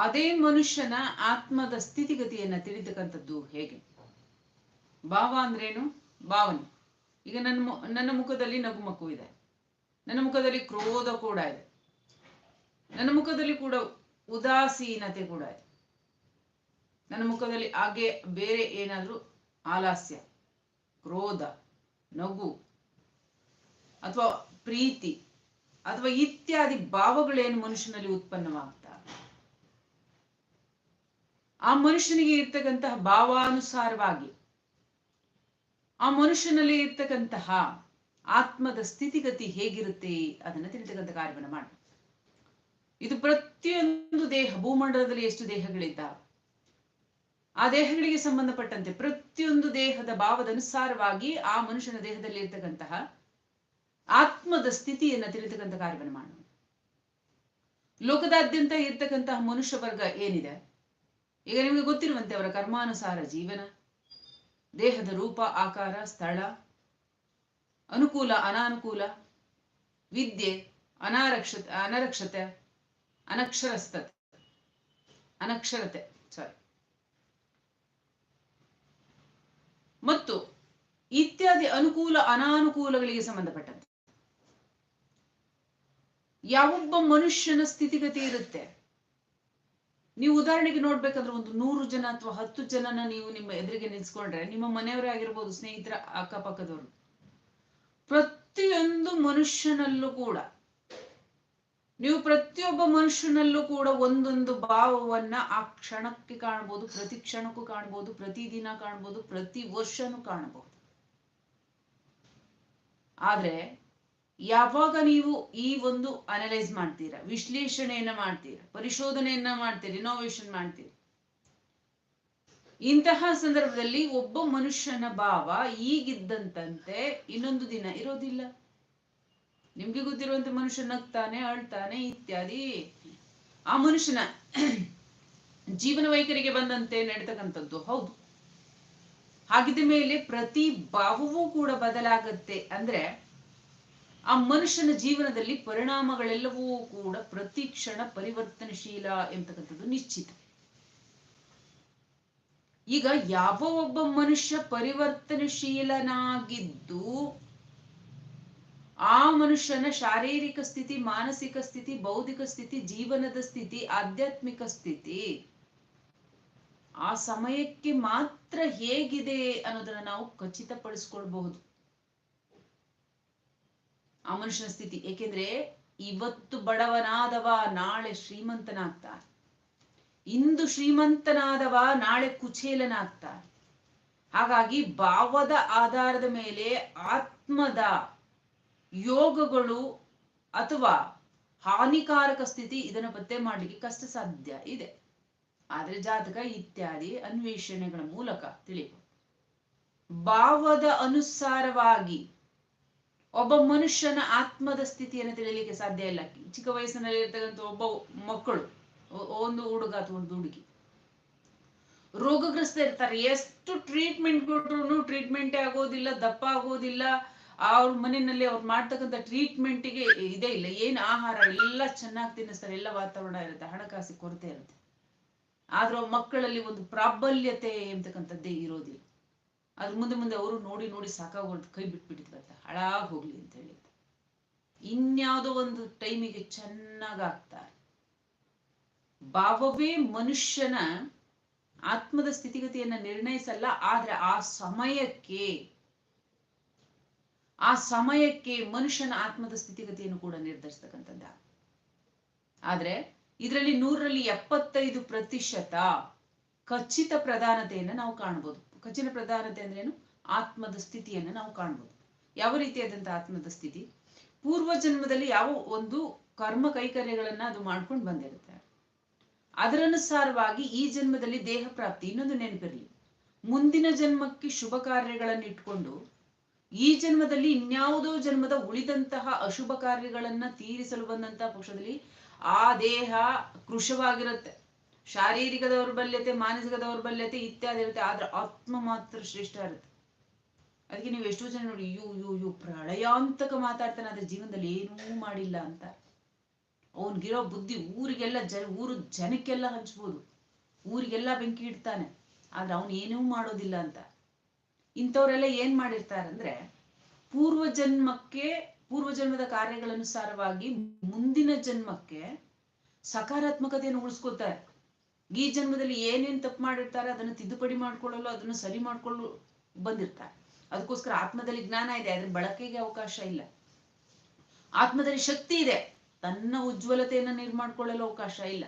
ಅದೇ ಮನುಷ್ಯನ ಆತ್ಮದ ಸ್ಥಿತಿಗತಿಯನ್ನ ತಿಳಿತಕ್ಕಂಥದ್ದು ಹೇಗೆ? ಭಾವ ಅಂದ್ರೇನು? ಭಾವನೆ. ಈಗ ನನ್ನ ನನ್ನ ಮುಖದಲ್ಲಿ ನಗುಮಕ್ಕು ಇದೆ. ನನ್ನ ಮುಖದಲ್ಲಿ ಕ್ರೋಧ ಕೂಡ ಇದೆ. ನನ್ನ ಮುಖದಲ್ಲಿ ಕೂಡ ಉದಾಸೀನತೆ ಕೂಡ ಇದೆ. ನನ್ನ ಮುಖದಲ್ಲಿ ಹಾಗೆ ಬೇರೆ ಏನಾದ್ರೂ ಆಲಾಸ್ಯ, ಕ್ರೋಧ, ನಗು, ಅಥವಾ ಪ್ರೀತಿ, ಅಥವಾ ಇತ್ಯಾದಿ ಭಾವಗಳೇನು ಮನುಷ್ಯನಲ್ಲಿ ಉತ್ಪನ್ನವಾಗ್ತಾ ಆ ಮನುಷ್ಯನಿಗೆ ಇರ್ತಕ್ಕಂತಹ ಭಾವಾನುಸಾರವಾಗಿ, ಆ ಮನುಷ್ಯನಲ್ಲಿ ಇರ್ತಕ್ಕಂತಹ ಆತ್ಮದ ಸ್ಥಿತಿಗತಿ ಹೇಗಿರುತ್ತೆ ಅದನ್ನ ತಿಳಿತಕ್ಕಂಥ ಕಾರ್ಯವನ್ನು ಮಾಡಿ ಇದು ಪ್ರತಿಯೊಂದು ದೇಹ, ಭೂಮಂಡಲದಲ್ಲಿ ಎಷ್ಟು ದೇಹಗಳಿದ್ದಾವೆ, ಆ ದೇಹಗಳಿಗೆ ಸಂಬಂಧಪಟ್ಟಂತೆ ಪ್ರತಿಯೊಂದು ದೇಹದ ಭಾವದ ಅನುಸಾರವಾಗಿ ಆ ಮನುಷ್ಯನ ದೇಹದಲ್ಲಿ ಇರ್ತಕ್ಕಂತಹ ಆತ್ಮದ ಸ್ಥಿತಿಯನ್ನ ತಿಳಿತಕ್ಕಂಥ ಕಾರ್ಯವನ್ನು ಮಾಡೋಣ ಲೋಕದಾದ್ಯಂತ ಇರ್ತಕ್ಕಂತಹ ಮನುಷ್ಯ ವರ್ಗ ಏನಿದೆ? ಈಗ ನಿಮಗೆ ಗೊತ್ತಿರುವಂತೆ ಅವರ ಕರ್ಮಾನುಸಾರ ಜೀವನ, ದೇಹದ ರೂಪ, ಆಕಾರ, ಸ್ಥಳ, ಅನುಕೂಲ, ಅನಾನುಕೂಲ, ವಿದ್ಯೆ, ಅನಾರಕ್ಷತೆ, ಅನರಕ್ಷತೆ ಅನಕ್ಷರಸ್ಥತೆ ಅನಕ್ಷರತೆ ಸಾರಿ ಮತ್ತು ಇತ್ಯಾದಿ ಅನುಕೂಲ, ಅನಾನುಕೂಲಗಳಿಗೆ ಸಂಬಂಧಪಟ್ಟಂತೆ. ಯಾವೊಬ್ಬ ಮನುಷ್ಯನ ಸ್ಥಿತಿಗತಿ ಇರುತ್ತೆ. ನೀವು ಉದಾಹರಣೆಗೆ ನೋಡ್ಬೇಕಾದ್ರೆ ಒಂದು ನೂರು ಜನ ಅಥವಾ ಹತ್ತು ಜನನ ನೀವು ನಿಮ್ಮ ಎದುರಿಗೆ ನಿಲ್ಸ್ಕೊಂಡ್ರೆ ನಿಮ್ಮ ಮನೆಯವರೇ ಆಗಿರ್ಬೋದು ಸ್ನೇಹಿತರ ಅಕ್ಕಪಕ್ಕದವರು. ಪ್ರತಿಯೊಂದು ಮನುಷ್ಯನಲ್ಲೂ ಕೂಡ, ನೀವು ಪ್ರತಿಯೊಬ್ಬ ಮನುಷ್ಯನಲ್ಲೂ ಕೂಡ ಒಂದೊಂದು ಭಾವವನ್ನ ಆ ಕ್ಷಣಕ್ಕೆ ಕಾಣ್ಬೋದು, ಪ್ರತಿ ಕ್ಷಣಕ್ಕೂ ಕಾಣಬಹುದು ಪ್ರತಿದಿನ ಕಾಣ್ಬೋದು, ಪ್ರತಿ ವರ್ಷನೂ ಕಾಣಬಹುದು ಆದ್ರೆ ಯಾವಾಗ ನೀವು ಈ ಒಂದು ಅನಲೈಸ್ ಮಾಡ್ತೀರಾ? ವಿಶ್ಲೇಷಣೆಯನ್ನ ಮಾಡ್ತೀರಾ? ಪರಿಶೋಧನೆಯನ್ನ ಮಾಡ್ತೀರಿ? ಇನೋವೇಷನ್ ಮಾಡ್ತೀರಿ? ಇಂತಹ ಸಂದರ್ಭದಲ್ಲಿ ಒಬ್ಬ ಮನುಷ್ಯನ ಭಾವ ಈಗಿದ್ದಂತಂತೆ ಇನ್ನೊಂದು ದಿನ ಇರೋದಿಲ್ಲ. ನಿಮ್ಗೆ ಗೊತ್ತಿರುವಂತ ಮನುಷ್ಯ ನಗ್ತಾನೆ, ಅಳ್ತಾನೆ ಇತ್ಯಾದಿ. ಆ ಮನುಷ್ಯನ ಜೀವನ ವೈಖರಿಗೆ ಬಂದಂತೆ ನಡೀತಕ್ಕಂಥದ್ದು. ಹೌದು. ಹಾಗಿದ ಮೇಲೆ ಪ್ರತಿ ಭಾವವೂ ಕೂಡ ಬದಲಾಗತ್ತೆ. ಅಂದ್ರೆ ಆ ಮನುಷ್ಯನ ಜೀವನದಲ್ಲಿ ಪರಿಣಾಮಗಳೆಲ್ಲವೂ ಕೂಡ ಪ್ರತಿ ಕ್ಷಣ ಪರಿವರ್ತನಶೀಲ ಎಂತಕ್ಕಂಥದ್ದು ನಿಶ್ಚಿತ. ಈಗ ಯಾವ ಒಬ್ಬ ಮನುಷ್ಯ ಪರಿವರ್ತನಶೀಲನಾಗಿದ್ದು ಆ ಮನುಷ್ಯನ ಶಾರೀರಿಕ ಸ್ಥಿತಿ, ಮಾನಸಿಕ ಸ್ಥಿತಿ, ಬೌದ್ಧಿಕ ಸ್ಥಿತಿ, ಜೀವನದ ಸ್ಥಿತಿ, ಆಧ್ಯಾತ್ಮಿಕ ಸ್ಥಿತಿ ಆ ಸಮಯಕ್ಕೆ ಮಾತ್ರ ಹೇಗಿದೆ ಅನ್ನೋದನ್ನ ನಾವು ಖಚಿತಪಡಿಸ್ಕೊಳ್ಬಹುದು. ಆ ಮನುಷ್ಯನ ಸ್ಥಿತಿ. ಏಕೆಂದ್ರೆ ಇವತ್ತು ಬಡವನಾದವ ನಾಳೆ ಶ್ರೀಮಂತನಾಗ್ತಾನೆ. ಇಂದು ಶ್ರೀಮಂತನಾದವ ನಾಳೆ ಕುಚೇಲನಾಗ್ತಾನೆ. ಹಾಗಾಗಿ ಭಾವದ ಆಧಾರದ ಮೇಲೆ ಆತ್ಮದ ಯೋಗಗಳು ಅಥವಾ ಹಾನಿಕಾರಕ ಸ್ಥಿತಿ ಇದನ್ನ ಪತ್ತೆ ಮಾಡಲಿಕ್ಕೆ ಕಷ್ಟ ಸಾಧ್ಯ ಇದೆ. ಆದ್ರೆ ಜಾತಕ ಇತ್ಯಾದಿ ಅನ್ವೇಷಣೆಗಳ ಮೂಲಕ ತಿಳಿಯಬಹುದು ಭಾವದ ಅನುಸಾರವಾಗಿ ಒಬ್ಬ ಮನುಷ್ಯನ ಆತ್ಮದ ಸ್ಥಿತಿಯನ್ನು ತಿಳಿಯಲಿಕ್ಕೆ ಸಾಧ್ಯ ಇಲ್ಲ. ಚಿಕ್ಕ ವಯಸ್ಸಿನಲ್ಲಿ ಇರ್ತಕ್ಕಂಥ ಒಬ್ಬ ಮಕ್ಕಳು ಒಂದು ಹುಡುಗ ಅಥವಾ ಒಂದು ಹುಡುಗಿ. ರೋಗಗ್ರಸ್ತ ಇರ್ತಾರೆ. ಎಷ್ಟು ಟ್ರೀಟ್ಮೆಂಟ್ ಕೊಟ್ರು ಟ್ರೀಟ್ಮೆಂಟೇ ಆಗೋದಿಲ್ಲ, ದಪ್ಪ ಆಗೋದಿಲ್ಲ. ಅವ್ರ ಮನೆಯಲ್ಲಿ ಅವ್ರು ಮಾಡ್ತಕ್ಕಂಥ ಟ್ರೀಟ್ಮೆಂಟಿಗೆ ಇದೇ ಇಲ್ಲ. ಏನ್ ಆಹಾರ, ಎಲ್ಲ ಚೆನ್ನಾಗಿ ತಿನ್ನಿಸ್ತಾರೆ. ಎಲ್ಲ ವಾತಾವರಣ ಇರುತ್ತೆ. ಹಣಕಾಸು ಕೊರತೆ ಇರುತ್ತೆ. ಆದ್ರೂ ಮಕ್ಕಳಲ್ಲಿ ಒಂದು ಪ್ರಾಬಲ್ಯತೆ ಎಂತಕ್ಕಂಥದ್ದೇ ಇರೋದಿಲ್ಲ. ಅದ್ರ ಮುಂದೆ ಮುಂದೆ ಅವರು ನೋಡಿ ನೋಡಿ ಸಾಕಾಗೋದು ಕೈ ಬಿಟ್ಬಿಟ್ಟಿದ್ರಂತೆ. ಹಾಳಾಗ್ ಹೋಗ್ಲಿ ಅಂತ ಹೇಳಿ ಇನ್ಯಾವುದೋ ಒಂದು ಟೈಮಿಗೆ ಚೆನ್ನಾಗಾಗ್ತಾರೆ. ಭಾವವೇ ಮನುಷ್ಯನ ಆತ್ಮದ ಸ್ಥಿತಿಗತಿಯನ್ನ ನಿರ್ಣಯಿಸಲ್ಲ, ಆದ್ರೆ ಆ ಸಮಯಕ್ಕೆ ಆ ಸಮಯಕ್ಕೆ ಮನುಷ್ಯನ ಆತ್ಮದ ಸ್ಥಿತಿಗತಿಯನ್ನು ಕೂಡ ನಿರ್ಧರಿಸ್ತಕ್ಕಂಥದ್ದ. ಆದ್ರೆ ಇದರಲ್ಲಿ ನೂರರಲ್ಲಿ ಎಪ್ಪತ್ತೈದು ಪ್ರತಿಶತ ಖಚಿತ ಪ್ರಧಾನತೆಯನ್ನ ನಾವು ಕಾಣಬಹುದು ಖಚಿತ ಪ್ರಧಾನತೆ ಅಂದ್ರೇನು ಆತ್ಮದ ಸ್ಥಿತಿಯನ್ನ ನಾವು ಕಾಣ್ಬೋದು. ಯಾವ ರೀತಿಯಾದಂತಹ ಆತ್ಮದ ಸ್ಥಿತಿ? ಪೂರ್ವ ಜನ್ಮದಲ್ಲಿ ಯಾವ ಒಂದು ಕರ್ಮ ಕೈಕರ್ಯಗಳನ್ನ ಅದು ಮಾಡ್ಕೊಂಡು ಬಂದಿರುತ್ತೆ. ಅದರನುಸಾರವಾಗಿ ಈ ಜನ್ಮದಲ್ಲಿ ದೇಹ ಪ್ರಾಪ್ತಿ ಇನ್ನೊಂದು ನೆನಪಿರಲಿ. ಮುಂದಿನ ಜನ್ಮಕ್ಕೆ ಶುಭ ಕಾರ್ಯಗಳನ್ನು ಇಟ್ಕೊಂಡು ಈ ಜನ್ಮದಲ್ಲಿ ಇನ್ಯಾವುದೋ ಜನ್ಮದ ಉಳಿದಂತಹ ಅಶುಭ ಕಾರ್ಯಗಳನ್ನ ತೀರಿಸಲು ಬಂದಂತಹ ಪಕ್ಷದಲ್ಲಿ ಆ ದೇಹ ಕೃಶವಾಗಿರುತ್ತೆ. ಶಾರೀರಿಕ ದೌರ್ಬಲ್ಯತೆ, ಮಾನಸಿಕ ದೌರ್ಬಲ್ಯತೆ ಇತ್ಯಾದಿ ಇರುತ್ತೆ. ಆದ್ರೆ ಆತ್ಮ ಮಾತ್ರ ಶ್ರೇಷ್ಠ ಇರುತ್ತೆ. ಅದಕ್ಕೆ ನೀವು ಎಷ್ಟೋ ಜನ ನೋಡಿ, ಯು ಯು ಯು ಪ್ರಳಯಾಂತಕ ಮಾತಾಡ್ತಾನೆ, ಆದ್ರೆ ಜೀವನದಲ್ಲಿ ಏನೂ ಮಾಡಿಲ್ಲ ಅಂತ. ಅವನ್ಗಿರೋ ಬುದ್ಧಿ ಊರಿಗೆಲ್ಲ ಜ ಊರು ಜನಕ್ಕೆಲ್ಲ ಹಂಚ್ಬೋದು. ಊರಿಗೆಲ್ಲ ಬೆಂಕಿ ಇಡ್ತಾನೆ. ಆದ್ರೆ ಅವನು ಏನೂ ಮಾಡೋದಿಲ್ಲ ಅಂತ. ಇಂಥವರೆಲ್ಲ ಏನ್ ಮಾಡಿರ್ತಾರಂದ್ರೆ ಪೂರ್ವ ಜನ್ಮಕ್ಕೆ ಪೂರ್ವ ಜನ್ಮದ ಕಾರ್ಯಗಳನುಸಾರವಾಗಿ ಮುಂದಿನ ಜನ್ಮಕ್ಕೆ ಸಕಾರಾತ್ಮಕತೆಯನ್ನು ಉಳಿಸ್ಕೊತಾರೆ ಈ ಜನ್ಮದಲ್ಲಿ ಏನೇನ್ ತಪ್ಪು ಮಾಡಿರ್ತಾರೆ, ಅದನ್ನು ತಿದ್ದುಪಡಿ ಮಾಡ್ಕೊಳ್ಳಲು, ಅದನ್ನು ಸರಿ ಮಾಡ್ಕೊಳ್ಳಲು ಬಂದಿರ್ತಾರೆ. ಅದಕ್ಕೋಸ್ಕರ ಆತ್ಮದಲ್ಲಿ ಜ್ಞಾನ ಇದೆ ಅದ್ರ ಬಳಕೆಗೆ ಅವಕಾಶ ಇಲ್ಲ. ಆತ್ಮದಲ್ಲಿ ಶಕ್ತಿ ಇದೆ, ತನ್ನ ಉಜ್ವಲತೆಯನ್ನು ನಿರ್ಮಾಡ್ಕೊಳ್ಳಲು ಅವಕಾಶ ಇಲ್ಲ.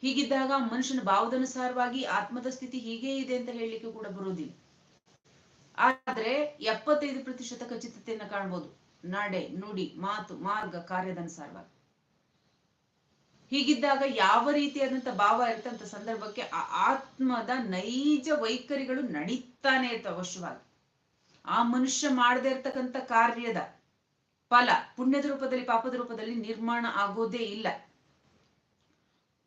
ಹೀಗಿದ್ದಾಗ ಮನುಷ್ಯನ ಭಾವದನುಸಾರವಾಗಿ ಆತ್ಮದ ಸ್ಥಿತಿ ಹೀಗೆ ಇದೆ ಅಂತ ಹೇಳಲಿಕ್ಕೆ ಕೂಡ ಬರುವುದಿಲ್ಲ. ಆದ್ರೆ ಎಪ್ಪತ್ತೈದು ಪ್ರತಿಶತ ಖಚಿತತೆಯನ್ನ ಕಾಣ್ಬೋದು. ನಡೆ, ನುಡಿ, ಮಾತು, ಮಾರ್ಗ, ಕಾರ್ಯದನುಸಾರವಾಗಿ. ಹೀಗಿದ್ದಾಗ ಯಾವ ರೀತಿಯಾದಂತ ಭಾವ ಇರ್ತಂಥ ಸಂದರ್ಭಕ್ಕೆ ಆ ಆತ್ಮದ ನೈಜ ವೈಖರಿಗಳು ನಡೀತಾನೆ ಇರ್ತವೆ ಅವಶ್ಯವಾಗಿ. ಆ ಮನುಷ್ಯ ಮಾಡದೇ ಇರ್ತಕ್ಕಂಥ ಕಾರ್ಯದ ಫಲ ಪುಣ್ಯದ ರೂಪದಲ್ಲಿ ಪಾಪದ ರೂಪದಲ್ಲಿ ನಿರ್ಮಾಣ ಆಗೋದೇ ಇಲ್ಲ.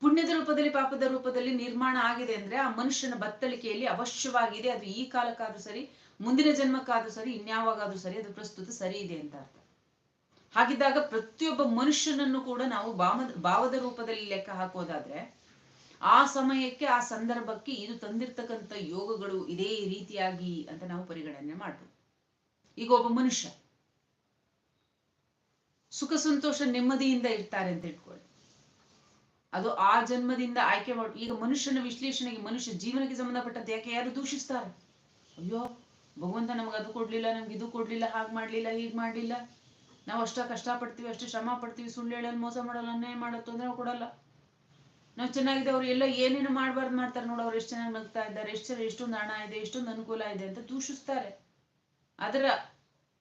ಪುಣ್ಯದ ರೂಪದಲ್ಲಿ ಪಾಪದ ರೂಪದಲ್ಲಿ ನಿರ್ಮಾಣ ಆಗಿದೆ ಅಂದ್ರೆ ಆ ಮನುಷ್ಯನ ಬತ್ತಳಿಕೆಯಲ್ಲಿ ಅವಶ್ಯವಾಗಿದೆ ಅದು ಈ ಕಾಲಕ್ಕಾದ್ರೂ ಸರಿ, ಮುಂದಿನ ಜನ್ಮಕ್ಕಾದ್ರೂ ಸರಿ, ಇನ್ಯಾವಾಗಾದ್ರೂ ಸರಿ, ಅದು ಪ್ರಸ್ತುತ ಸರಿ ಇದೆ ಅಂತ ಅರ್ಥ. ಹಾಗಿದ್ದಾಗ ಪ್ರತಿಯೊಬ್ಬ ಮನುಷ್ಯನನ್ನು ಕೂಡ ನಾವು ಭಾವದ ಭಾವದ ರೂಪದಲ್ಲಿ ಲೆಕ್ಕ ಹಾಕೋದಾದ್ರೆ ಆ ಸಮಯಕ್ಕೆ, ಆ ಸಂದರ್ಭಕ್ಕೆ ಇದು ತಂದಿರ್ತಕ್ಕಂಥ ಯೋಗಗಳು ಇದೇ ರೀತಿಯಾಗಿ ಅಂತ ನಾವು ಪರಿಗಣನೆ ಮಾಡ್ಬೋದು. ಈಗ ಒಬ್ಬ ಮನುಷ್ಯ ಸುಖ ಸಂತೋಷ ನೆಮ್ಮದಿಯಿಂದ ಇರ್ತಾರೆ ಅಂತ ಇಟ್ಕೊಳ್ಳಿ. ಅದು ಆ ಜನ್ಮದಿಂದ ಆಯ್ಕೆ ಮಾಡ, ಈಗ ಮನುಷ್ಯನ ವಿಶ್ಲೇಷಣೆಗೆ ಮನುಷ್ಯ ಜೀವನಕ್ಕೆ ಸಂಬಂಧಪಟ್ಟಂತೆ ಯಾಕೆ ಯಾರು ದೂಷಿಸ್ತಾರೆ? ಅಯ್ಯೋ, ಭಗವಂತ ನಮ್ಗೆ ಅದು ಕೊಡ್ಲಿಲ್ಲ, ನಮ್ಗೆ ಇದು ಕೊಡ್ಲಿಲ್ಲ, ಹಾಗೆ ಮಾಡ್ಲಿಲ್ಲ, ಹೀಗೆ ಮಾಡ್ಲಿಲ್ಲ. ನಾವು ಅಷ್ಟ ಕಷ್ಟ ಪಡ್ತೀವಿ ಅಷ್ಟು ಶ್ರಮ ಪಡ್ತೀವಿ, ಸುಳ್ಳು ಹೇಳಲ್ಲ ಮೋಸ ಮಾಡಲ್ಲ, ಅನ್ಯಾಯ ಮಾಡೋ ತೊಂದರೆ ಕೊಡಲ್ಲ. ನಾವು ಚೆನ್ನಾಗಿದೆ, ಅವ್ರು ಎಲ್ಲ ಏನೇನು ಮಾಡಬಾರ್ದು ಮಾಡ್ತಾರೆ ನೋಡು, ಅವ್ರು ಎಷ್ಟು ಚೆನ್ನಾಗಿ ನಗ್ತಾ ಇದ್ದಾರೆ, ಎಷ್ಟು ಚೆನ್ನಾಗಿ, ಎಷ್ಟೊಂದು ಹಣ ಇದೆ, ಎಷ್ಟೊಂದು ಅನುಕೂಲ ಇದೆ ಅಂತ ದೂಷಿಸ್ತಾರೆ. ಅದರ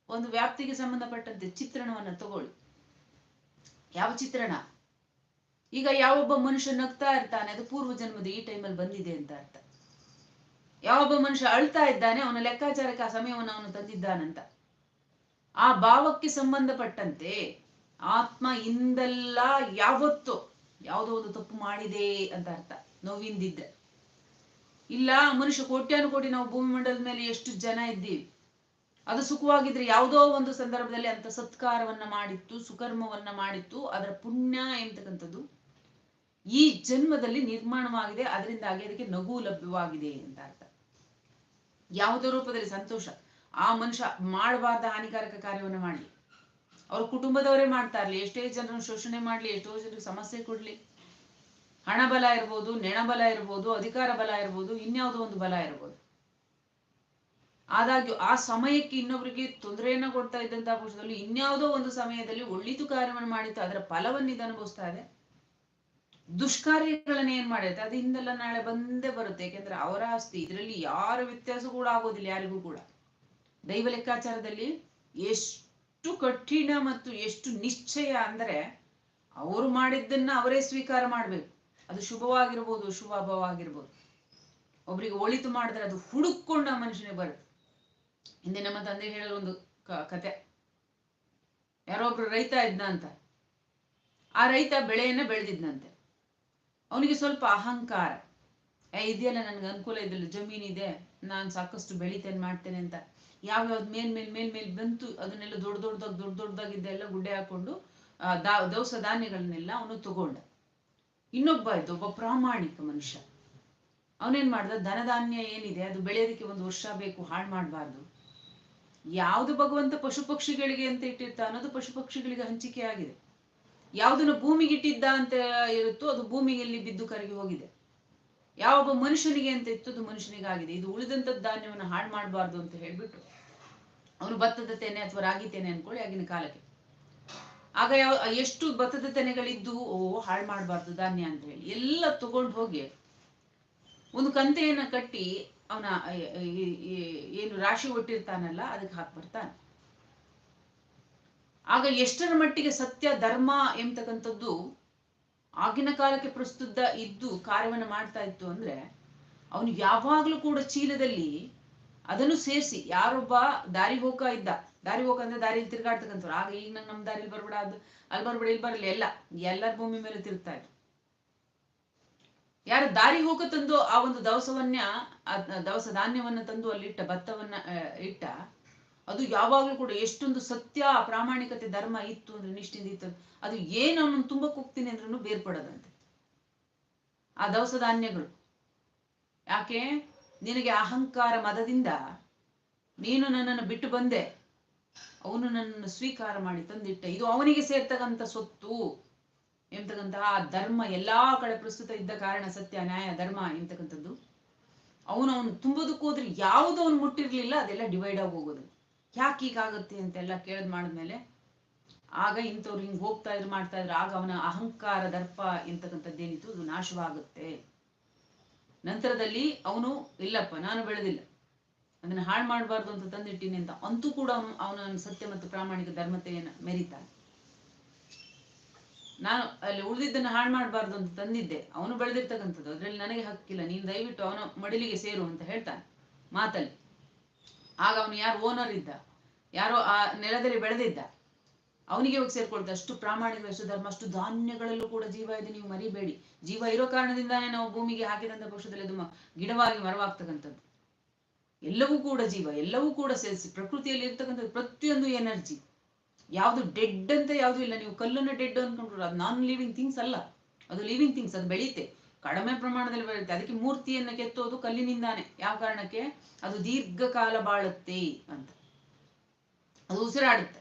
ಒಂದು ವ್ಯಾಪ್ತಿಗೆ ಸಂಬಂಧಪಟ್ಟಂತೆ ಚಿತ್ರಣವನ್ನ ತಗೊಳ್ಳಿ. ಯಾವ ಚಿತ್ರಣ? ಈಗ ಯಾವೊಬ್ಬ ಮನುಷ್ಯ ನಗ್ತಾ ಇರ್ತಾನೆ, ಅದು ಪೂರ್ವ ಜನ್ಮದ ಈ ಟೈಮಲ್ಲಿ ಬಂದಿದೆ ಅಂತ ಅರ್ಥ. ಯಾವೊಬ್ಬ ಮನುಷ್ಯ ಅಳ್ತಾ ಇದ್ದಾನೆ, ಅವನ ಲೆಕ್ಕಾಚಾರಕ್ಕೆ ಆ ಸಮಯವನ್ನು ಅವನು ತಂದಿದ್ದಾನಂತ. ಆ ಭಾವಕ್ಕೆ ಸಂಬಂಧಪಟ್ಟಂತೆ ಆತ್ಮ ಇಂದೆಲ್ಲ ಯಾವತ್ತು ಯಾವುದೋ ಒಂದು ತಪ್ಪು ಮಾಡಿದೆ ಅಂತ ಅರ್ಥ. ನೋವಿಂದಿದ್ದ. ಇಲ್ಲ, ಮನುಷ್ಯ ಕೋಟ್ಯಾನುಕೋಟಿ ನಾವು ಭೂಮಿ ಮಂಡಲದ ಮೇಲೆ ಎಷ್ಟು ಜನ ಇದ್ದೀವಿ. ಅದು ಸುಖವಾಗಿದ್ರೆ ಯಾವುದೋ ಒಂದು ಸಂದರ್ಭದಲ್ಲಿ ಅಂತ ಸತ್ಕಾರವನ್ನ ಮಾಡಿತ್ತು, ಸುಕರ್ಮವನ್ನ ಮಾಡಿತ್ತು, ಅದರ ಪುಣ್ಯ ಎಂತಕ್ಕಂಥದ್ದು. ಈ ಜನ್ಮದಲ್ಲಿ ನಿರ್ಮಾಣವಾಗಿದೆ, ಅದರಿಂದಾಗಿ ಅದಕ್ಕೆ ನಗು ಲಭ್ಯವಾಗಿದೆ ಅಂತ ಅರ್ಥ. ಯಾವುದೋ ರೂಪದಲ್ಲಿ ಸಂತೋಷ. ಆ ಮನುಷ್ಯ ಮಾಡಬಾರ್ದ ಹಾನಿಕಾರಕ ಕಾರ್ಯವನ್ನು ಮಾಡಲಿ. ಅವ್ರ ಕುಟುಂಬದವರೇ ಮಾಡ್ತಾ ಇರ್ಲಿ, ಎಷ್ಟೇ ಜನರನ್ನು ಶೋಷಣೆ ಮಾಡ್ಲಿ, ಎಷ್ಟೋ ಜನರು ಸಮಸ್ಯೆ ಕೊಡ್ಲಿ. ಹಣ ಬಲ ಇರ್ಬೋದು, ನೆಣ ಬಲ ಇರ್ಬೋದು, ಅಧಿಕಾರ ಬಲ ಇರ್ಬೋದು, ಇನ್ಯಾವುದೋ ಒಂದು ಬಲ ಇರ್ಬೋದು. ಆದಾಗ್ಯೂ ಆ ಸಮಯಕ್ಕೆ ಇನ್ನೊಬ್ಬರಿಗೆ ತೊಂದರೆಯನ್ನ ಕೊಡ್ತಾ ಇದ್ದಂತಹ ಪಕ್ಷದಲ್ಲಿ ಇನ್ಯಾವುದೋ ಒಂದು ಸಮಯದಲ್ಲಿ ಒಳ್ಳಿತು ಕಾರ್ಯವನ್ನು ಮಾಡಿತ್ತು, ಅದರ ಫಲವನ್ನು ಇದು ಅನುಭವಿಸ್ತಾ ಇದೆ. ದುಷ್ಕಾರ್ಯಗಳನ್ನ ಏನ್ ಮಾಡಿರುತ್ತೆ? ಅದು ನಾಳೆ ಬಂದೇ ಬರುತ್ತೆ. ಯಾಕೆಂದ್ರೆ ಅವರ ಆಸ್ತಿ, ಇದರಲ್ಲಿ ಯಾರ ವ್ಯತ್ಯಾಸ ಕೂಡ ಆಗೋದಿಲ್ಲ, ಯಾರಿಗೂ ಕೂಡ. ದೈವ ಲೆಕ್ಕಾಚಾರದಲ್ಲಿ ಎಷ್ಟು ಕಠಿಣ ಮತ್ತು ಎಷ್ಟು ನಿಶ್ಚಯ ಅಂದರೆ ಅವರು ಮಾಡಿದ್ದನ್ನ ಅವರೇ ಸ್ವೀಕಾರ ಮಾಡಬೇಕು. ಅದು ಶುಭವಾಗಿರ್ಬೋದು ಶುಭ ಅಭವಾಗಿರ್ಬೋದು ಒಬ್ರಿಗೆ ಒಳಿತು ಮಾಡಿದ್ರೆ ಅದು ಹುಡುಕೊಂಡು ಆ ಮನುಷ್ಯನಿಗೆ ಬರುತ್ತೆ. ಹಿಂದೆ ನಮ್ಮ ತಂದೆ ಹೇಳೋ ಒಂದು ಕತೆ. ಯಾರೋ ಒಬ್ರು ರೈತ ಇದ್ನ ಅಂತ. ಆ ರೈತ ಬೆಳೆಯನ್ನ ಬೆಳೆದಿದ್ನಂತೆ. ಅವನಿಗೆ ಸ್ವಲ್ಪ ಅಹಂಕಾರ. ಏ, ಇದೆಯಲ್ಲ, ನನ್ಗೆ ಅನುಕೂಲ ಇದೆಯಲ್ಲ ಜಮೀನಿದೆ, ನಾನು ಸಾಕಷ್ಟು ಬೆಳಿತೇನೆ, ಮಾಡ್ತೇನೆ ಅಂತ. ಯಾವ್ಯಾವ್ದು ಮೇಲ್ ಮೇಲ್ ಮೇಲ್ ಮೇಲ್ ಬಂತು, ಅದನ್ನೆಲ್ಲ ದೊಡ್ಡ ದೊಡ್ಡದಾಗಿ, ದೊಡ್ಡ ದೊಡ್ಡದಾಗಿದ್ದೆಲ್ಲ ಗುಡ್ಡೆ ಹಾಕೊಂಡು ದವಸ ಧಾನ್ಯಗಳನ್ನೆಲ್ಲ ಅವನು ತಗೊಂಡ. ಇನ್ನೊಬ್ಬ ಇದ್ದ, ಒಬ್ಬ ಪ್ರಾಮಾಣಿಕ ಮನುಷ್ಯ. ಅವನೇನ್ ಮಾಡ್ದ? ಧನಧಾನ್ಯ ಏನಿದೆ, ಅದು ಬೆಳೆಯೋದಕ್ಕೆ ಒಂದು ವರ್ಷ ಬೇಕು, ಹಾಳು ಮಾಡಬಾರ್ದು. ಯಾವುದು ಭಗವಂತ ಪಶು ಪಕ್ಷಿಗಳಿಗೆ ಅಂತ ಇಟ್ಟಿರ್ತ ಅನ್ನೋದು ಪಶು ಪಕ್ಷಿಗಳಿಗೆ ಹಂಚಿಕೆ ಆಗಿದೆ. ಯಾವುದನ್ನು ಭೂಮಿಗೆ ಇಟ್ಟಿದ್ದ ಅಂತ ಇರುತ್ತೋ, ಅದು ಭೂಮಿಯಲ್ಲಿ ಬಿದ್ದು ಕರಗಿ ಹೋಗಿದೆ. ಯಾವೊಬ್ಬ ಮನುಷ್ಯನಿಗೆ ಅಂತ ಇತ್ತದು ಮನುಷ್ಯನಿಗಾಗಿದೆ. ಇದು ಉಳಿದಂತ ಧಾನ್ಯವನ್ನು ಹಾಳು ಮಾಡಬಾರ್ದು ಅಂತ ಹೇಳ್ಬಿಟ್ಟು ಅವನು ಭತ್ತದ ತೆನೆ ಅಥವಾ ರಾಗಿ ತೆನೆ ಅನ್ಕೊಳ್ಳಿ ಆಗಿನ ಕಾಲಕ್ಕೆ. ಆಗ ಯಾವ, ಎಷ್ಟು ಭತ್ತದ ತೆನೆಗಳಿದ್ದು, ಓ, ಹಾಳು ಮಾಡಬಾರ್ದು ಧಾನ್ಯ ಅಂತ ಹೇಳಿ ಎಲ್ಲ ತಗೊಂಡು ಹೋಗಿ ಒಂದು ಕಂತೆಯನ್ನ ಕಟ್ಟಿ ಅವನ ಏನು ರಾಶಿ ಒಟ್ಟಿರ್ತಾನಲ್ಲ ಅದಕ್ಕೆ ಹಾಕಿ ಬರ್ತಾನೆ. ಆಗ ಎಷ್ಟರ ಮಟ್ಟಿಗೆ ಸತ್ಯ, ಧರ್ಮ ಎಂಬತಕ್ಕಂಥದ್ದು ಆಗಿನ ಕಾಲಕ್ಕೆ ಪ್ರಸ್ತುತ ಇದ್ದು ಕಾರ್ಯವನ್ನು ಮಾಡ್ತಾ ಇತ್ತು ಅಂದ್ರೆ ಅವನು ಯಾವಾಗ್ಲೂ ಕೂಡ ಚೀಲದಲ್ಲಿ ಅದನ್ನು ಸೇರಿಸಿ, ಯಾರೊಬ್ಬ ದಾರಿ ಹೋಗ ಇದ್ದ, ದಾರಿ ಹೋಗ ಅಂದ್ರೆ ದಾರಿಯಲ್ಲಿ ತಿರುಗಾಡ್ತಕ್ಕಂಥವ್ರು. ಆಗ ಈಗ ನಂಗೆ ನಮ್ಮ ದಾರಿಲಿ ಬರ್ಬೇಡ, ಅದು ಅಲ್ಲಿ ಬರ್ಬೇಡ, ಇಲ್ಲಿ ಬರಲಿ ಎಲ್ಲ ಎಲ್ಲರ ಭೂಮಿ ಮೇಲೆ ತಿರುಗ್ತಾ ಇದ್ರು. ಯಾರು ದಾರಿ ಹೋಗ ತಂದು ಆ ಒಂದು ದವಸವನ್ನ ದವಸ ಧಾನ್ಯವನ್ನ ತಂದು ಅಲ್ಲಿ ಇಟ್ಟ ಭತ್ತವನ್ನ ಇಟ್ಟ ಅದು ಯಾವಾಗಲೂ ಕೂಡ ಎಷ್ಟೊಂದು ಸತ್ಯ, ಪ್ರಾಮಾಣಿಕತೆ, ಧರ್ಮ ಇತ್ತು ಅಂದ್ರೆ ನಿಷ್ಠಿಂದ ಇತ್ತು. ಅದು ಏನು ಅವನನ್ನು ತುಂಬಕ್ಕೆ ಹೋಗ್ತೀನಿ ಅಂದ್ರೂ ಬೇರ್ಪಡದಂತೆ. ಆ ದವಸ ಧಾನ್ಯಗಳು. ಯಾಕೆ? ನಿನಗೆ ಅಹಂಕಾರ ಮದದಿಂದ ನೀನು ನನ್ನನ್ನು ಬಿಟ್ಟು ಬಂದೆ. ಅವನು ನನ್ನನ್ನು ಸ್ವೀಕಾರ ಮಾಡಿ ತಂದಿಟ್ಟ. ಇದು ಅವನಿಗೆ ಸೇರ್ತಕ್ಕಂಥ ಸೊತ್ತು. ಎಂತಕ್ಕಂತಹ ಧರ್ಮ ಎಲ್ಲಾ ಕಡೆ ಪ್ರಸ್ತುತ ಇದ್ದ ಕಾರಣ ಸತ್ಯ, ನ್ಯಾಯ, ಧರ್ಮ ಎಂತಕ್ಕಂಥದ್ದು. ಅವನು ಅವನು ತುಂಬೋದಕ್ಕೆ ಹೋದ್ರೆ ಯಾವುದು ಅವನು ಮುಟ್ಟಿರ್ಲಿಲ್ಲ, ಅದೆಲ್ಲ ಡಿವೈಡ್ ಆಗಿ ಹೋಗೋದು. ಯಾಕೆ ಹೀಗಾಗುತ್ತೆ ಅಂತೆಲ್ಲ ಕೇಳಿದ್ ಮಾಡಿದ್ಮೇಲೆ ಆಗ ಇಂಥವ್ರು ಹಿಂಗೆ ಹೋಗ್ತಾ ಇದ್ರು, ಮಾಡ್ತಾ ಇದ್ರು, ಆಗ ಅವನ ಅಹಂಕಾರ, ದರ್ಪ ಎಂತಕ್ಕಂಥದ್ದೇನಿತ್ತು, ಅದು ನಾಶವಾಗುತ್ತೆ. ನಂತರದಲ್ಲಿ ಅವನು, ಇಲ್ಲಪ್ಪ, ನಾನು ಬೆಳೆದಿಲ್ಲ. ಅದನ್ನ ಹಾಳು ಮಾಡಬಾರ್ದು ಅಂತ ತಂದಿಟ್ಟಿನಿ ಅಂತ. ಅಂತೂ ಕೂಡ ಅವನು ಸತ್ಯ ಮತ್ತು ಪ್ರಾಮಾಣಿಕ ಧರ್ಮತೆಯನ್ನು ಮೆರಿತಾನೆ. ನಾನು ಅಲ್ಲಿ ಉಳಿದಿದ್ದನ್ನು ಹಾಳು ಮಾಡಬಾರ್ದು ಅಂತ ತಂದಿದ್ದೆ. ಅವನು ಬೆಳೆದಿರ್ತಕ್ಕಂಥದ್ದು. ಅದರಲ್ಲಿ ನನಗೆ ಹಕ್ಕಿಲ್ಲ. ನೀನು ದಯವಿಟ್ಟು ಅವನ ಮಡಿಲಿಗೆ ಸೇರು ಅಂತ ಹೇಳ್ತಾನೆ ಮಾತಲ್ಲಿ. ಆಗ ಅವನು ಯಾರು ಓನರ್ ಇದ್ದ? ಯಾರೋ ಆ ನೆಲದಲ್ಲಿ ಬೆಳೆದಿದ್ದ? ಅವನಿಗೆ ಹೋಗಿ ಸೇರ್ಕೊಳ್ತಾ ಅಷ್ಟು ಪ್ರಾಮಾಣಿಕ, ಅಷ್ಟು ಧರ್ಮ, ಅಷ್ಟು ಧಾನ್ಯಗಳಲ್ಲೂ ಕೂಡ ಜೀವ ಇದೆ, ನೀವು ಮರಿಬೇಡಿ. ಜೀವ ಇರೋ ಕಾರಣದಿಂದಾನೇ ನಾವು ಭೂಮಿಗೆ ಹಾಕಿದಂತ ಪಕ್ಷದಲ್ಲಿ ಅದು ಗಿಡವಾಗಿ ಮರವಾಗ್ತಕ್ಕಂಥದ್ದು. ಎಲ್ಲವೂ ಕೂಡ ಜೀವ, ಎಲ್ಲವೂ ಕೂಡ ಸೇರಿಸಿ, ಪ್ರಕೃತಿಯಲ್ಲಿ ಇರ್ತಕ್ಕಂಥದ್ದು ಪ್ರತಿಯೊಂದು ಎನರ್ಜಿ ಯಾವುದು ಡೆಡ್ ಅಂತ ಯಾವುದು ಇಲ್ಲ, ನೀವು ಕಲ್ಲನ್ನು ಡೆಡ್ ಅನ್ಕೊಂಡ್ರು, ಅದು ನಾನ್ ಲಿವಿಂಗ್ ಥಿಂಗ್ಸ್ ಅಲ್ಲ. ಅದು ಲಿವಿಂಗ್ ಥಿಂಗ್ಸ್ ಅದು ಬೆಳೆಯುತ್ತೆ ಕಡಿಮೆ ಪ್ರಮಾಣದಲ್ಲಿ ಬರುತ್ತೆ ಅದಕ್ಕೆ ಮೂರ್ತಿಯನ್ನು ಕೆತ್ತೋದು ಕಲ್ಲಿನಿಂದಾನೆ. ಯಾವ ಕಾರಣಕ್ಕೆ? ಅದು ದೀರ್ಘಕಾಲ ಬಾಳುತ್ತೆ ಅಂತ. ಅದು ಉಸಿರಾಡುತ್ತೆ.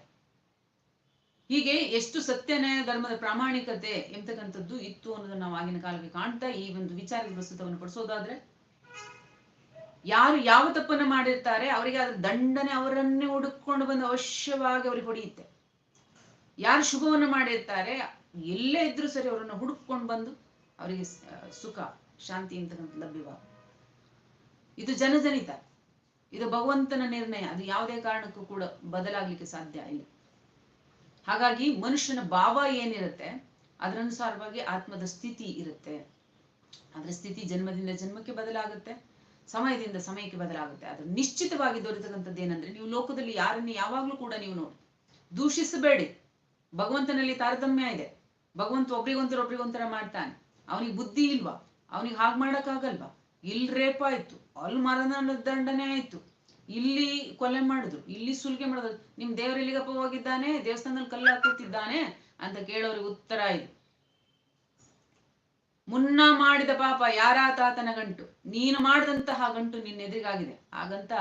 ಹೀಗೆ ಎಷ್ಟು ಸತ್ಯ ನ್ಯಾಯ ಧರ್ಮದ ಪ್ರಾಮಾಣಿಕತೆ ಎಂತಕ್ಕಂಥದ್ದು ಇತ್ತು ಅನ್ನೋದನ್ನ ನಾವು ಆಗಿನ ಕಾಲಕ್ಕೆ ಕಾಣ್ತಾ ಈ ಒಂದು ವಿಚಾರ ಪ್ರಸ್ತುತವನ್ನು ಪಡಿಸೋದಾದ್ರೆ, ಯಾರು ಯಾವ ತಪ್ಪನ್ನ ಮಾಡಿರ್ತಾರೆ ಅವರಿಗೆ ಅದ್ರ ದಂಡನೆ ಅವರನ್ನೇ ಹುಡುಕೊಂಡು ಬಂದು ಅವಶ್ಯವಾಗಿ ಅವ್ರಿಗೆ ಹೊಡೆಯುತ್ತೆ. ಯಾರು ಶುಭವನ್ನ ಮಾಡಿರ್ತಾರೆ ಎಲ್ಲೇ ಇದ್ರೂ ಸರಿ ಅವರನ್ನು ಹುಡುಕೊಂಡು ಬಂದು ಅವರಿಗೆ ಸುಖ, ಶಾಂತಿ ಅಂತ ಲಭ್ಯವಾಗ ಇದು ಜನಜನಿತ. ಇದು ಭಗವಂತನ ನಿರ್ಣಯ. ಅದು ಯಾವುದೇ ಕಾರಣಕ್ಕೂ ಕೂಡ ಬದಲಾಗ್ಲಿಕ್ಕೆ ಸಾಧ್ಯ ಇಲ್ಲ. ಹಾಗಾಗಿ ಮನುಷ್ಯನ ಭಾವ ಏನಿರುತ್ತೆ ಅದರನುಸಾರವಾಗಿ ಆತ್ಮದ ಸ್ಥಿತಿ ಇರುತ್ತೆ. ಅದರ ಸ್ಥಿತಿ ಜನ್ಮದಿಂದ ಜನ್ಮಕ್ಕೆ ಬದಲಾಗುತ್ತೆ, ಸಮಯದಿಂದ ಸಮಯಕ್ಕೆ ಬದಲಾಗುತ್ತೆ. ಅದು ನಿಶ್ಚಿತವಾಗಿ ದೊರೆತಕ್ಕಂಥದ್ದು ಏನಂದ್ರೆ, ನೀವು ಲೋಕದಲ್ಲಿ ಯಾರನ್ನು ಯಾವಾಗ್ಲೂ ಕೂಡ ನೀವು ನೋಡಿ, ದೂಷಿಸಬೇಡಿ. ಭಗವಂತನಲ್ಲಿ ತಾರತಮ್ಯ ಇದೆ. ಭಗವಂತ ಒಬ್ರಿಗೊಂಥರ ಒಬ್ರಿಗೊಂಥರ ಮಾಡ್ತಾನೆ. ಅವನಿಗೆ ಬುದ್ಧಿ ಇಲ್ವಾ? ಅವನಿಗೆ ಹಾಗೆ ಮಾಡೋಕ್ಕಾಗಲ್ವಾ? ಇಲ್ಲಿ ರೇಪ್ ಆಯ್ತು ಅಲ್ಲಿ ಮರಣ ದಂಡನೆ ಆಯ್ತು. ಇಲ್ಲಿ ಕೊಲೆ ಮಾಡಿದ್ರು, ಇಲ್ಲಿ ಸುಲಿಗೆ ಮಾಡಿದ್ರು. ನಿಮ್ ದೇವರು ಎಲ್ಲಿಗಪ್ಪ ಹೋಗಿದ್ದಾನೆ ದೇವಸ್ಥಾನದಲ್ಲಿ ಕಲ್ಲು ಹಾಕುತ್ತಿದ್ದಾನೆ ಅಂತ ಕೇಳೋರಿಗೆ ಉತ್ತರ ಇದು. ಮುನ್ನ ಮಾಡಿದ ಪಾಪ ಯಾರಾತಾತನ ಗಂಟು? ನೀನು ಮಾಡಿದಂತಹ ಗಂಟು ನಿನ್ನ ಎದುರಿಗಾಗಿದೆ. ಹಾಗಂತ,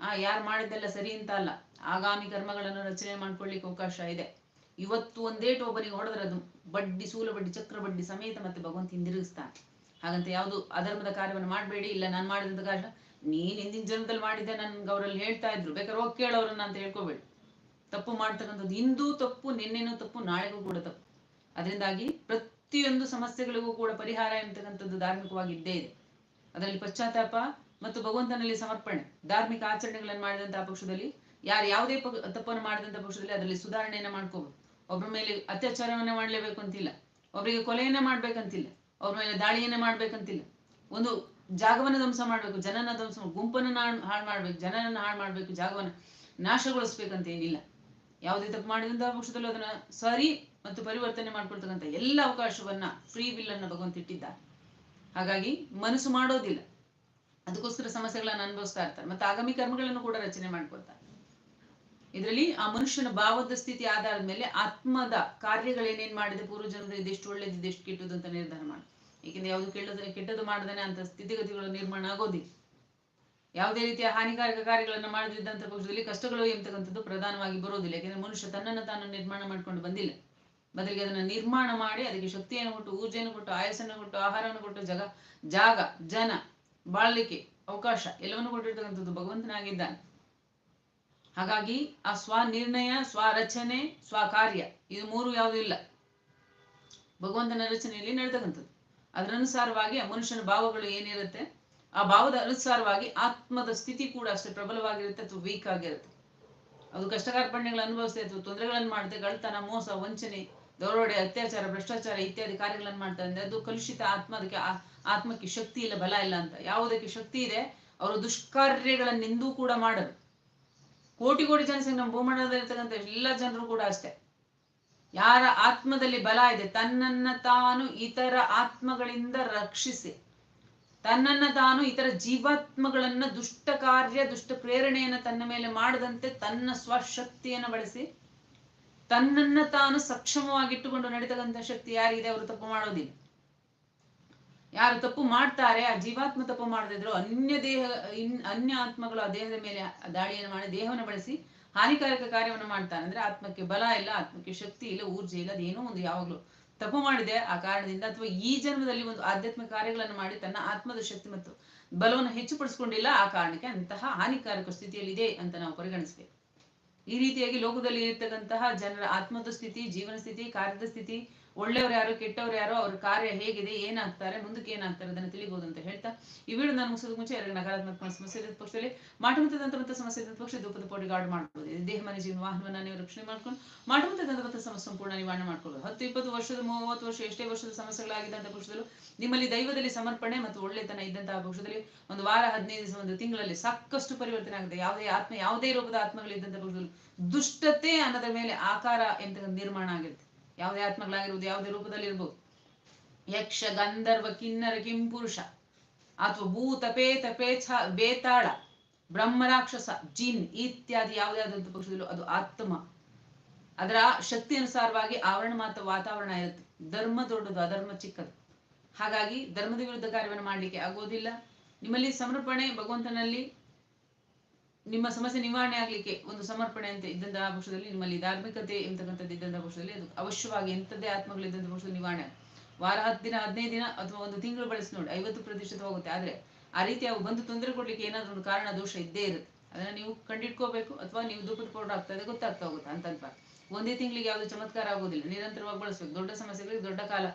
ಆ, ಯಾರು ಮಾಡಿದ್ದೆಲ್ಲ ಸರಿ ಅಂತ ಅಲ್ಲ. ಆಗಾಮಿ ಕರ್ಮಗಳನ್ನು ರಚನೆ ಮಾಡ್ಕೊಳ್ಳಿಕ್ಕೆ ಅವಕಾಶ ಇದೆ. ಇವತ್ತು ಒಂದೇಟು ಒಬ್ಬನಿಗೆ ಹೊಡೆದ್ರೆ ಅದು ಬಡ್ಡಿ, ಸೂಲ ಬಡ್ಡಿ, ಚಕ್ರ ಬಡ್ಡಿ ಸಮೇತ ಮತ್ತೆ ಭಗವಂತ ಹಿಂದಿರುಗಿಸ್ತಾನೆ. ಹಾಗಂತ ಯಾವುದು ಅಧರ್ಮದ ಕಾರ್ಯವನ್ನು ಮಾಡಬೇಡಿ, ಇಲ್ಲ ನಾನು ಮಾಡಿದಂತ ಕಾರಣ ನೀನ್ ಹಿಂದಿನ ಜನ್ಮದಲ್ಲಿ ಮಾಡಿದ್ದೆ ನನ್ಗೆ ಅವರಲ್ಲಿ ಹೇಳ್ತಾ ಇದ್ರು. ಬೇಕಾದ್ರೆ ಹೋಗಿ ಕೇಳೋರನ್ನ ಅಂತ ಹೇಳ್ಕೋಬೇಡಿ. ತಪ್ಪು ಮಾಡ್ತಕ್ಕಂಥದ್ದು ಇಂದೂ ತಪ್ಪು, ನಿನ್ನೆನೂ ತಪ್ಪು, ನಾಳೆಗೂ ಕೂಡ ತಪ್ಪು. ಅದರಿಂದಾಗಿ ಪ್ರತಿಯೊಂದು ಸಮಸ್ಯೆಗಳಿಗೂ ಕೂಡ ಪರಿಹಾರ ಎಂತಕ್ಕಂಥದ್ದು ಧಾರ್ಮಿಕವಾಗಿ ಇದ್ದೇ ಇದೆ. ಅದರಲ್ಲಿ ಪಶ್ಚಾತ್ತಾಪ ಮತ್ತು ಭಗವಂತನಲ್ಲಿ ಸಮರ್ಪಣೆ. ಧಾರ್ಮಿಕ ಆಚರಣೆಗಳನ್ನು ಮಾಡಿದಂತಹ ಪಕ್ಷದಲ್ಲಿ, ಯಾರು ಯಾವುದೇ ತಪ್ಪನ್ನು ಮಾಡಿದಂತಹ ಪಕ್ಷದಲ್ಲಿ ಅದರಲ್ಲಿ ಸುಧಾರಣೆಯನ್ನ ಮಾಡ್ಕೋಬಹುದು ಒಬ್ಬರ ಮೇಲೆ ಅತ್ಯಾಚಾರವನ್ನ ಮಾಡ್ಲೇಬೇಕು ಅಂತಿಲ್ಲ ಒಬ್ಬರಿಗೆ ಕೊಲೆಯನ್ನ ಮಾಡ್ಬೇಕಂತಿಲ್ಲ. ಅವ್ರ ಮೇಲೆ ದಾಳಿಯನ್ನ ಮಾಡ್ಬೇಕಂತಿಲ್ಲ. ಒಂದು ಜಾಗವನ್ನ ಧ್ವಂಸ ಮಾಡ್ಬೇಕು, ಜನನ ಧ್ವಂಸ ಗುಂಪನ್ನ ಹಾಳು ಮಾಡ್ಬೇಕು, ಜನನನ್ನ ಹಾಳು ಮಾಡ್ಬೇಕು, ಜಾಗವನ್ನ ನಾಶಗೊಳಿಸ್ಬೇಕಂತ ಏನಿಲ್ಲ. ಯಾವುದೇ ತಪ್ಪು ಮಾಡಿದಂತಹ ಪಕ್ಷದಲ್ಲೂ ಅದನ್ನ ಸರಿ ಮತ್ತು ಪರಿವರ್ತನೆ ಮಾಡ್ಕೊಳ್ತಕ್ಕಂಥ ಎಲ್ಲ ಅವಕಾಶವನ್ನ ಫ್ರೀ ವಿಲ್ ಅನ್ನ ಭಗವಂತ ಇಟ್ಟಿದ್ದ ಹಾಗಾಗಿ ಮನಸ್ಸು ಮಾಡೋದಿಲ್ಲ. ಅದಕ್ಕೋಸ್ಕರ ಸಮಸ್ಯೆಗಳನ್ನ ಅನುಭವಿಸ್ತಾ ಇರ್ತಾರೆ. ಮತ್ತೆ ಆಗಾಮಿ ಕರ್ಮಗಳನ್ನು ಕೂಡ ರಚನೆ ಮಾಡ್ಕೊಳ್ತಾರೆ. ಇದರಲ್ಲಿ ಆ ಮನುಷ್ಯನ ಭಾವದ ಸ್ಥಿತಿ ಆಧಾರದ ಮೇಲೆ ಆತ್ಮದ ಕಾರ್ಯಗಳೇನೇನ್ ಮಾಡಿದೆ ಪೂರ್ವಜನ್ಮದ ಇದೆಷ್ಟು ಒಳ್ಳೇದು, ಇದೆಷ್ಟು ಕೆಟ್ಟದ್ದು ಅಂತ ನಿರ್ಧಾರ ಮಾಡಿ. ಏಕೆಂದ್ರೆ ಯಾವುದು ಕೆಟ್ಟದ ಕೆಟ್ಟದ್ದು ಮಾಡದೇನೆ ಅಂತ ಸ್ಥಿತಿಗತಿಗಳು ನಿರ್ಮಾಣ ಆಗೋದಿಲ್ಲ. ಯಾವುದೇ ರೀತಿಯ ಹಾನಿಕಾರಕ ಕಾರ್ಯಗಳನ್ನು ಮಾಡದಿದ್ದಂತ ಪಕ್ಷದಲ್ಲಿ ಕಷ್ಟಗಳು ಎಂಬತಕ್ಕಂಥದ್ದು ಪ್ರಧಾನವಾಗಿ ಬರೋದಿಲ್ಲ. ಯಾಕೆಂದ್ರೆ ಮನುಷ್ಯ ತನ್ನನ್ನು ತಾನು ನಿರ್ಮಾಣ ಮಾಡ್ಕೊಂಡು ಬಂದಿಲ್ಲ. ಬದಲಿಗೆ ಅದನ್ನ ನಿರ್ಮಾಣ ಮಾಡಿ ಅದಕ್ಕೆ ಶಕ್ತಿಯನ್ನು ಕೊಟ್ಟು, ಊರ್ಜೆಯನ್ನು ಕೊಟ್ಟು, ಆಯಸ್ಸನ್ನು ಕೊಟ್ಟು, ಆಹಾರವನ್ನು ಕೊಟ್ಟು, ಜಗ, ಜಾಗ, ಜನ ಬಾಳ್ಲಿಕ್ಕೆ ಅವಕಾಶ ಎಲ್ಲವನ್ನು ಕೊಟ್ಟಿರ್ತಕ್ಕಂಥದ್ದು ಭಗವಂತನಾಗಿದ್ದಾನೆ. ಹಾಗಾಗಿ ಆ ಸ್ವನಿರ್ಣಯ, ಸ್ವರಚನೆ, ಸ್ವಕಾರ್ಯ ಇದು ಮೂರು ಯಾವುದೂ ಇಲ್ಲ. ಭಗವಂತನ ರಚನೆಯಲ್ಲಿ ನಡೆತಕ್ಕಂಥದ್ದು. ಅದರನುಸಾರವಾಗಿ ಆ ಮನುಷ್ಯನ ಭಾವಗಳು ಏನಿರುತ್ತೆ? ಆ ಭಾವದ ಅನುಸಾರವಾಗಿ ಆತ್ಮದ ಸ್ಥಿತಿ ಕೂಡ ಅಷ್ಟೇ ಪ್ರಬಲವಾಗಿರುತ್ತೆ ಅಥವಾ ವೀಕ್ ಆಗಿರುತ್ತೆ. ಅದು ಕಷ್ಟ ಕಾರ್ಪಣ್ಯಗಳು ಅನುಭವಿಸ್ತಾ ಅಥವಾ ತೊಂದರೆಗಳನ್ನು ಮಾಡುತ್ತೆ ಗಳ್ತನ ಮೋಸ, ವಂಚನೆ, ದರೋಡೆ, ಅತ್ಯಾಚಾರ, ಭ್ರಷ್ಟಾಚಾರ ಇತ್ಯಾದಿ ಕಾರ್ಯಗಳನ್ನು ಮಾಡ್ತಾ ಇದ್ದಾರೆ ಅದು ಕಲುಷಿತ ಆತ್ಮ, ಅದಕ್ಕೆ ಆತ್ಮಕ್ಕೆ ಶಕ್ತಿ ಇಲ್ಲ, ಬಲ ಇಲ್ಲ ಅಂತ. ಯಾವುದಕ್ಕೆ ಶಕ್ತಿ ಇದೆ? ಅವರು ದುಷ್ಕಾರ್ಯಗಳನ್ನೆಂದೂ ಕೂಡ ಮಾಡರು ಕೋಟಿ ಕೋಟಿ ಜನಸಂಖ್ಯೆ ನಮ್ಮ ಭೂಮಂಡಲದಲ್ಲಿರ್ತಕ್ಕಂಥ ಎಲ್ಲ ಜನರು ಕೂಡ ಅಷ್ಟೇ. ಯಾರ ಆತ್ಮದಲ್ಲಿ ಬಲ ಇದೆ, ತನ್ನನ್ನ ತಾನು ಇತರ ಆತ್ಮಗಳಿಂದ ರಕ್ಷಿಸಿ, ತನ್ನನ್ನ ತಾನು ಇತರ ಜೀವಾತ್ಮಗಳನ್ನ ದುಷ್ಟ ಕಾರ್ಯ, ದುಷ್ಟ ಪ್ರೇರಣೆಯನ್ನ ತನ್ನ ಮೇಲೆ ಮಾಡದಂತೆ ತನ್ನ ಸ್ವಶಕ್ತಿಯನ್ನು ಬಳಸಿ, ತನ್ನನ್ನ ತಾನು ಸಕ್ಷಮವಾಗಿಟ್ಟುಕೊಂಡು ನಡೀತಕ್ಕಂಥ ಶಕ್ತಿ ಯಾರಿಗಿದೆ ಅವರು ತಪ್ಪು ಮಾಡೋದಿಲ್ಲ. ಯಾರು ತಪ್ಪು ಮಾಡ್ತಾರೆ, ಆ ಜೀವಾತ್ಮ ತಪ್ಪು ಮಾಡದಿದ್ರು ಅನ್ಯ ದೇಹ ಅನ್ಯ ಆತ್ಮಗಳು ಆ ದೇಹದ ಮೇಲೆ ದಾಳಿಯನ್ನು ಮಾಡಿ, ದೇಹವನ್ನು ಬಳಸಿ ಹಾನಿಕಾರಕ ಕಾರ್ಯವನ್ನು ಮಾಡ್ತಾನೆ ಅಂದ್ರೆ ಆತ್ಮಕ್ಕೆ ಬಲ ಇಲ್ಲ, ಆತ್ಮಕ್ಕೆ ಶಕ್ತಿ ಇಲ್ಲ, ಊರ್ಜೆ ಇಲ್ಲ, ಅದೇನೋ ಒಂದು ಯಾವಾಗಲೂ ತಪ್ಪು ಮಾಡಿದೆ ಆ ಕಾರಣದಿಂದ ಅಥವಾ ಈ ಜನ್ಮದಲ್ಲಿ ಒಂದು ಆಧ್ಯಾತ್ಮಿಕ ಕಾರ್ಯಗಳನ್ನು ಮಾಡಿ ತನ್ನ ಆತ್ಮದ ಶಕ್ತಿ ಮತ್ತು ಬಲವನ್ನು ಹೆಚ್ಚುಪಡಿಸ್ಕೊಂಡಿಲ್ಲ, ಆ ಕಾರಣಕ್ಕೆ ಅಂತಹ ಹಾನಿಕಾರಕ ಸ್ಥಿತಿಯಲ್ಲಿದೆ ಅಂತ ನಾವು ಪರಿಗಣಿಸ್ಬೇಕು. ಈ ರೀತಿಯಾಗಿ ಲೋಕದಲ್ಲಿ ಇರತಕ್ಕಂತಹ ಜನರ ಆತ್ಮದ ಸ್ಥಿತಿ, ಜೀವನ ಸ್ಥಿತಿ, ಕಾರ್ಯದ ಸ್ಥಿತಿ ಒಳ್ಳೆಯವರು ಯಾರು, ಕೆಟ್ಟವ್ರು ಯಾರು, ಅವ್ರ ಕಾರ್ಯ ಹೇಗಿದೆ, ಏನಾಗ್ತಾರೆ, ಮುಂದಕ್ಕೆ ಏನಾಗ್ತಾರೆ ಅದನ್ನು ತಿಳಿಬಹುದು ಅಂತ ಹೇಳ್ತಾ ಈ ವಿಡಿಯೋ ನಾನು ಮುಗಿಸೋದು ಮುಂಚೆ ಎರಡು ನಕಾರಾತ್ಮಕ ಸಮಸ್ಯೆ ಪಕ್ಷದಲ್ಲಿ ಮಾಟಮಂತ ದಂತಮಂತ ಸಮಸ್ಯೆ ಪಕ್ಷ ಧೂಪದ ಪೋಟಿ ಗಾರ್ಡ್ ಮಾಡಬಹುದು ದೇಹ, ಮನೆ, ಜೀವನ, ವಾಹನವನ್ನ ನೀವು ರಕ್ಷಣೆ ಮಾಡ್ಕೊಂಡು ಮಾಟಮಂತ ದಂತಮಂತ ಸಮಸ್ಯೆ ಸಂಪೂರ್ಣ ನಿವಾರಣೆ ಮಾಡ್ಕೊಳ್ಬಹುದು ಹತ್ತು, ಇಪ್ಪತ್ತು ವರ್ಷದ, ಮೂವತ್ತು ವರ್ಷ ಎಷ್ಟೇ ವರ್ಷದ ಸಮಸ್ಯೆಗಳಾಗಿದ್ದಂಥ ಪಕ್ಷದಲ್ಲೂ ನಿಮ್ಮಲ್ಲಿ ದೈವದಲ್ಲಿ ಸಮರ್ಪಣೆ ಮತ್ತು ಒಳ್ಳೆತನ ಇದ್ದಂತಹ ಪಕ್ಷದಲ್ಲಿ ಒಂದು ವಾರ, ಹದಿನೈದು ದಿವಸ, ಒಂದು ತಿಂಗಳಲ್ಲಿ ಸಾಕಷ್ಟು ಪರಿವರ್ತನೆ ಆಗುತ್ತೆ. ಯಾವುದೇ ಆತ್ಮ, ಯಾವುದೇ ರೂಪದ ಆತ್ಮಗಳಿದ್ದಂಥ ಪಕ್ಷದಲ್ಲಿ ದುಷ್ಟತೆ ಅನ್ನೋದ್ರ ಮೇಲೆ ಆಕಾರ ಎಂತ ನಿರ್ಮಾಣ ಆಗಿರುತ್ತೆ. ಯಾವುದೇ ಆತ್ಮಗಳಾಗಿರ್ಬೋದು ಯಾವುದೇ ರೂಪದಲ್ಲಿ ಇರ್ಬೋದು ಯಕ್ಷ, ಗಂಧರ್ವ, ಕಿನ್ನರ, ಕಿಂಪುರುಷ ಅಥವಾ ಭೂತ, ಪೇತ, ಪೇಚ, ಬೇತಾಳ, ಬ್ರಹ್ಮರಾಕ್ಷಸ, ಜಿನ್ ಇತ್ಯಾದಿ ಯಾವುದೇ ಆದಂತ ಪಕ್ಷದಲ್ಲೂ ಅದು ಆತ್ಮ. ಅದರ ಶಕ್ತಿ ಅನುಸಾರವಾಗಿ ಆವರಣ ಮಾತ್ರ ವಾತಾವರಣ ಇರುತ್ತೆ. ಧರ್ಮ ದೊಡ್ಡದು, ಅಧರ್ಮ ಚಿಕ್ಕದು. ಹಾಗಾಗಿ ಧರ್ಮದ ವಿರುದ್ಧ ಕಾರ್ಯವನ್ನು ಮಾಡಲಿಕ್ಕೆ ಆಗೋದಿಲ್ಲ ನಿಮ್ಮಲ್ಲಿ ಸಮರ್ಪಣೆ ಭಗವಂತನಲ್ಲಿ ನಿಮ್ಮ ಸಮಸ್ಯೆ ನಿವಾರಣೆ ಆಗ್ಲಿಕ್ಕೆ ಒಂದು ಸಮರ್ಪಣೆ ಅಂತ ಇದ್ದಂತಹ ಪಕ್ಷದಲ್ಲಿ ನಿಮ್ಮಲ್ಲಿ ಧಾರ್ಮಿಕತೆ ಎಂತಕ್ಕಂಥದ್ದು ಇದ್ದಂತಹ ಪಕ್ಷದಲ್ಲಿ ಅದು ಅವಶ್ಯವಾಗಿ ಎಂಥದ್ದೇ ಆತ್ಮಗಳು ಇದ್ದಂತಹ ಪಕ್ಷದಲ್ಲಿ ನಿವಾರಣೆ. ವಾರ ಹತ್ತು ದಿನ, ಹದಿನೈದು ದಿನ ಅಥವಾ ಒಂದು ತಿಂಗಳು ಬಳಸಿ ನೋಡಿ, ಐವತ್ತು ಪ್ರತಿಶತ ಹೋಗುತ್ತೆ. ಆದ್ರೆ ಆ ರೀತಿ ಅವು ಬಂದು ತೊಂದರೆ ಕೊಡ್ಲಿಕ್ಕೆ ಏನಾದ್ರೂ ಒಂದು ಕಾರಣ, ದೋಷ ಇದ್ದೇ ಇರುತ್ತೆ. ಅದನ್ನ ನೀವು ಕಂಡಿಟ್ಕೋಬೇಕು ಅಥವಾ ನೀವು ದುಃಖದ ಪೌಡರ್ ಆಗ್ತಾ ಇದೆ, ಗೊತ್ತಾಗ್ತಾ ಹೋಗುತ್ತೆ ಅಂತಲ್ಪ ಒಂದೇ ತಿಂಗಳಿಗೆ ಯಾವುದು ಚಮತ್ಕಾರ ಆಗೋದಿಲ್ಲ. ನಿರಂತರವಾಗಿ ಬಳಸಬೇಕು. ದೊಡ್ಡ ಸಮಸ್ಯೆಗಳಿಗೆ ದೊಡ್ಡ ಕಾಲ.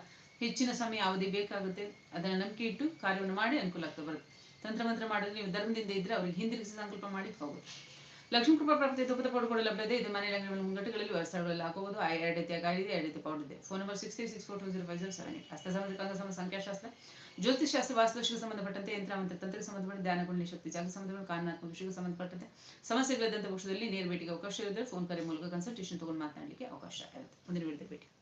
ಹೆಚ್ಚಿನ ಸಮಯ ಅವಧಿ ಬೇಕಾಗುತ್ತೆ. ಅದನ್ನ ನಂಬಿಕೆ ಇಟ್ಟು ಕಾರ್ಯವನ್ನು ಮಾಡಿ ಅನುಕೂಲ ಆಗ್ತಾ ಬರುತ್ತೆ. ತಂತ್ರಮಂತ್ರ ಮಾಡಿದ್ರೆ ನೀವು ಧರ್ಮದಿಂದ ಇದ್ರೆ ಅವ್ರಿಗೆ ಹಿಂದಿರುಗಿಸಿ ಸಂಕಲ್ಪ ಮಾಡಿ ಹೋಗುತ್ತೆ ಲಕ್ಷ್ಮೀ ಕೃಪಾ ಪ್ರಾಪ್ತಿ ತುಪ್ಪದ ಪೌಡರ್ ಕೂಡ ಲಭ್ಯ ಇದೆ ಮನೆ ಅಂಗಡಿಗಳ ಮುಂಗಟ್ಟುಗಳಲ್ಲಿ ವ್ಯವಸ್ಥೆಗಳಲ್ಲಿ ಹಾಕಬಹುದು ಎರಡು ರೀತಿಯ ಗಾಡಿ ಇದೆ ಎರಡು ರೀತಿ ಪೌಡರ್ ಇದೆ phone number six three six four two zero five zero seven eight ಹಸ್ತ ಸಂಬಂಧ ಸಂಖ್ಯಾಶಾಸ್ತ್ರ. ಜ್ಯೋತಿಷಾಸ್ತ್ರ ವಾಸ್ತುಶಿಗೆ ಸಂಬಂಧಪಟ್ಟಂತೆ ಯಂತ್ರ ಮತ್ತು ತಂತ್ರಕ್ಕೆ ಸಂಬಂಧಪಟ್ಟ ಧ್ಯಾನಗುಂಡಿ ಶಕ್ತಿ, ಜಾಗ ಸಂಬಂಧಪಟ್ಟ ಕಾನೂನಾತ್ಮಕ ವಿಷಯಕ್ಕೆ ಸಂಬಂಧಪಟ್ಟಂತೆ. ಸಮಸ್ಯೆಗಳಿದ್ದಂಥ ಪಕ್ಷದಲ್ಲಿ ನೇರ ಭೇಟಿಗೆ ಅವಕಾಶ ಇರುತ್ತೆ ಫೋನ್ ಕರೆ ಮೂಲಕ ಕನ್ಸಲ್ಟೇಷನ್ ತಗೊಂಡು ಮಾತನಾಡಲಿಕ್ಕೆ ಅವಕಾಶ ಇರುತ್ತೆ. ಮುಂದಿನ ವಿಡಿಯೋದಲ್ಲಿ ಭೇಟಿ.